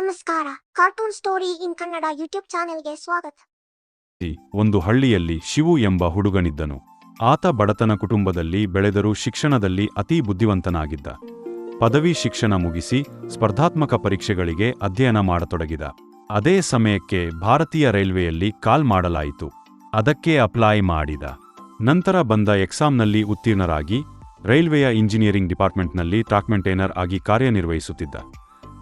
ನಮಸ್ಕಾರ. Cartoon story in Kannada YouTube ಚಾನೆಲ್ಗೆ ಸ್ವಾಗತ. ಒಂದು ಹಳ್ಳಿಯಲ್ಲಿ ಶಿವು ಎಂಬ ಹುಡುಗನಿದ್ದನು. ಆತ ಬಡತನ ಕುಟುಂಬದಲ್ಲಿ ಬೆಳೆದರೂ ಶಿಕ್ಷಣದಲ್ಲಿ ಅತೀ ಬುದ್ಧಿವಂತನಾಗಿದ್ದ. ಪದವಿ ಶಿಕ್ಷಣ ಮುಗಿಸಿ ಸ್ಪರ್ಧಾತ್ಮಕ ಪರೀಕ್ಷೆಗಳಿಗೆ ಅಧ್ಯಯನ ಮಾಡತೊಡಗಿದ. ಅದೇ ಸಮಯಕ್ಕೆ ಭಾರತೀಯ ರೈಲ್ವೆಯಲ್ಲಿ ಕಾಲ್ ಮಾಡಲಾಯಿತು. ಅದಕ್ಕೆ ಅಪ್ಲೈ ಮಾಡಿದ. ನಂತರ ಬಂದ ಎಕ್ಸಾಮ್ನಲ್ಲಿ ಉತ್ತೀರ್ಣರಾಗಿ ರೈಲ್ವೆಯ ಇಂಜಿನಿಯರಿಂಗ್ ಡಿಪಾರ್ಟ್ಮೆಂಟ್ನಲ್ಲಿ ಟ್ರಾಕ್ ಮೇಂಟೈನರ್ ಆಗಿ ಕಾರ್ಯನಿರ್ವಹಿಸುತ್ತಿದ್ದ.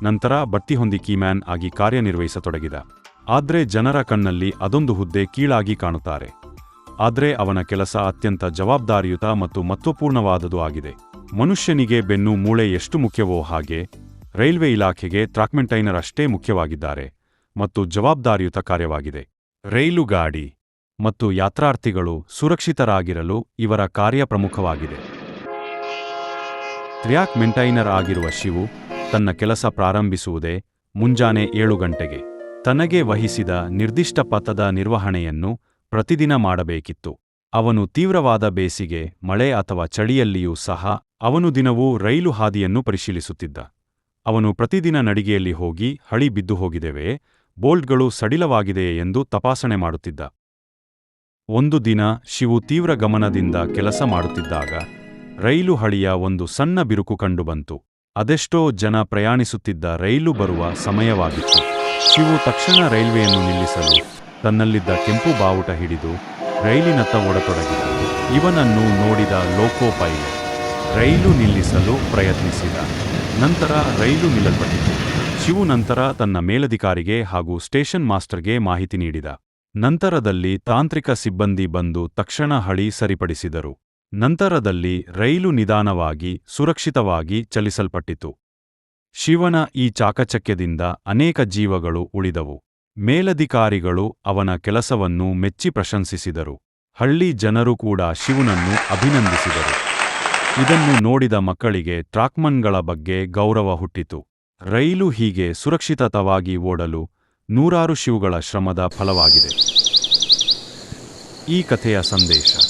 ನಂತರ ಬತ್ತಿ ಹೊಂದಿ ಕೀಮ್ಯಾನ್ ಆಗಿ ಕಾರ್ಯನಿರ್ವಹಿಸತೊಡಗಿದ. ಆದ್ರೆ ಜನರ ಕಣ್ಣಲ್ಲಿ ಅದೊಂದು ಹುದ್ದೆ ಕೀಳಾಗಿ ಕಾಣುತ್ತಾರೆ. ಆದ್ರೆ ಅವನ ಕೆಲಸ ಅತ್ಯಂತ ಜವಾಬ್ದಾರಿಯುತ ಮತ್ತು ಮಹತ್ವಪೂರ್ಣವಾದದು ಆಗಿದೆ. ಮನುಷ್ಯನಿಗೆ ಬೆನ್ನು ಮೂಳೆ ಎಷ್ಟು ಮುಖ್ಯವೋ ಹಾಗೆ, ರೈಲ್ವೆ ಇಲಾಖೆಗೆ ಟ್ರಾಕ್ಮೆಂಟೈನರ್ ಅಷ್ಟೇ ಮುಖ್ಯವಾಗಿದ್ದಾರೆ ಮತ್ತು ಜವಾಬ್ದಾರಿಯುತ ಕಾರ್ಯವಾಗಿದೆ. ರೈಲು ಗಾಡಿ ಮತ್ತು ಯಾತ್ರಾರ್ಥಿಗಳು ಸುರಕ್ಷಿತರಾಗಿರಲು ಇವರ ಕಾರ್ಯ ಪ್ರಮುಖವಾಗಿದೆ. ಟ್ರ್ಯಾಕ್ ಮೆಂಟೈನರ್ ಆಗಿರುವ ಶಿವು ತನ್ನ ಕೆಲಸ ಪ್ರಾರಂಭಿಸುವುದೇ ಮುಂಜಾನೆ ಏಳು ಗಂಟೆಗೆ. ತನಗೆ ವಹಿಸಿದ ನಿರ್ದಿಷ್ಟ ಪಥದ ನಿರ್ವಹಣೆಯನ್ನು ಪ್ರತಿದಿನ ಮಾಡಬೇಕಿತ್ತು. ಅವನು ತೀವ್ರವಾದ ಬೇಸಿಗೆ, ಮಳೆ ಅಥವಾ ಚಳಿಯಲ್ಲಿಯೂ ಸಹ ಅವನು ದಿನವೂ ರೈಲು ಹಾದಿಯನ್ನು ಪರಿಶೀಲಿಸುತ್ತಿದ್ದ. ಅವನು ಪ್ರತಿದಿನ ನಡಿಗೆಯಲ್ಲಿ ಹೋಗಿ ಹಳಿ ಬಿದ್ದು ಹೋಗಿದೆವೆ, ಬೋಲ್ಟ್ಗಳು ಸಡಿಲವಾಗಿದೆಯೇ ಎಂದು ತಪಾಸಣೆ ಮಾಡುತ್ತಿದ್ದ. ಒಂದು ದಿನ ಶಿವು ತೀವ್ರ ಗಮನದಿಂದ ಕೆಲಸ ಮಾಡುತ್ತಿದ್ದಾಗ ರೈಲು ಹಳಿಯ ಒಂದು ಸಣ್ಣ ಬಿರುಕು ಕಂಡುಬಂತು. ಅದೆಷ್ಟೋ ಜನ ಪ್ರಯಾಣಿಸುತ್ತಿದ್ದ ರೈಲು ಬರುವ ಸಮಯವಾಗಿತ್ತು. ಶಿವು ತಕ್ಷಣ ರೈಲ್ವೆಯನ್ನು ನಿಲ್ಲಿಸಲು ತನ್ನಲ್ಲಿದ್ದ ಕೆಂಪು ಬಾವುಟ ಹಿಡಿದು ರೈಲಿನತ್ತ ಓಡತೊಡಗಿದ. ಇವನನ್ನು ನೋಡಿದ ಲೋಕೋ ರೈಲು ನಿಲ್ಲಿಸಲು ಪ್ರಯತ್ನಿಸಿದ. ನಂತರ ರೈಲು ನಿಲ್ಲಲ್ಪಟ್ಟಿತು. ಶಿವು ನಂತರ ತನ್ನ ಮೇಲಧಿಕಾರಿಗೆ ಹಾಗೂ ಸ್ಟೇಷನ್ ಮಾಸ್ಟರ್ಗೆ ಮಾಹಿತಿ ನೀಡಿದ. ನಂತರದಲ್ಲಿ ತಾಂತ್ರಿಕ ಸಿಬ್ಬಂದಿ ಬಂದು ತಕ್ಷಣ ಹಳಿ ಸರಿಪಡಿಸಿದರು. ನಂತರದಲ್ಲಿ ರೈಲು ನಿಧಾನವಾಗಿ, ಸುರಕ್ಷಿತವಾಗಿ ಚಲಿಸಲ್ಪಟ್ಟಿತು. ಶಿವನ ಈ ಚಾಕಚಕ್ಯದಿಂದ ಅನೇಕ ಜೀವಗಳು ಉಳಿದವು. ಮೇಲಧಿಕಾರಿಗಳು ಅವನ ಕೆಲಸವನ್ನು ಮೆಚ್ಚಿ ಪ್ರಶಂಸಿಸಿದರು. ಹಳ್ಳಿ ಜನರು ಕೂಡ ಶಿವನನ್ನು ಅಭಿನಂದಿಸಿದರು. ಇದನ್ನು ನೋಡಿದ ಮಕ್ಕಳಿಗೆ ಟ್ರಾಕ್ಮನ್ಗಳ ಬಗ್ಗೆ ಗೌರವ ಹುಟ್ಟಿತು. ರೈಲು ಹೀಗೆ ಸುರಕ್ಷಿತವಾಗಿ ಓಡಲು ನೂರಾರು ಶಿವುಗಳ ಶ್ರಮದ ಫಲವಾಗಿದೆ. ಈ ಕಥೆಯ ಸಂದೇಶ.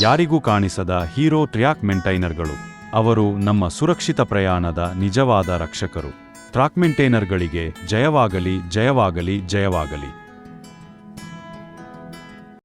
ಯಾರಿಗೂ ಕಾಣಿಸದ ಹೀರೋ ಟ್ರ್ಯಾಕ್ ಮೆಂಟೈನರ್ಗಳು ಅವರು ನಮ್ಮ ಸುರಕ್ಷಿತ ಪ್ರಯಾಣದ ನಿಜವಾದ ರಕ್ಷಕರು. ಟ್ರಾಕ್ ಮೆಂಟೈನರ್ಗಳಿಗೆ ಜಯವಾಗಲಿ ಜಯವಾಗಲಿ ಜಯವಾಗಲಿ.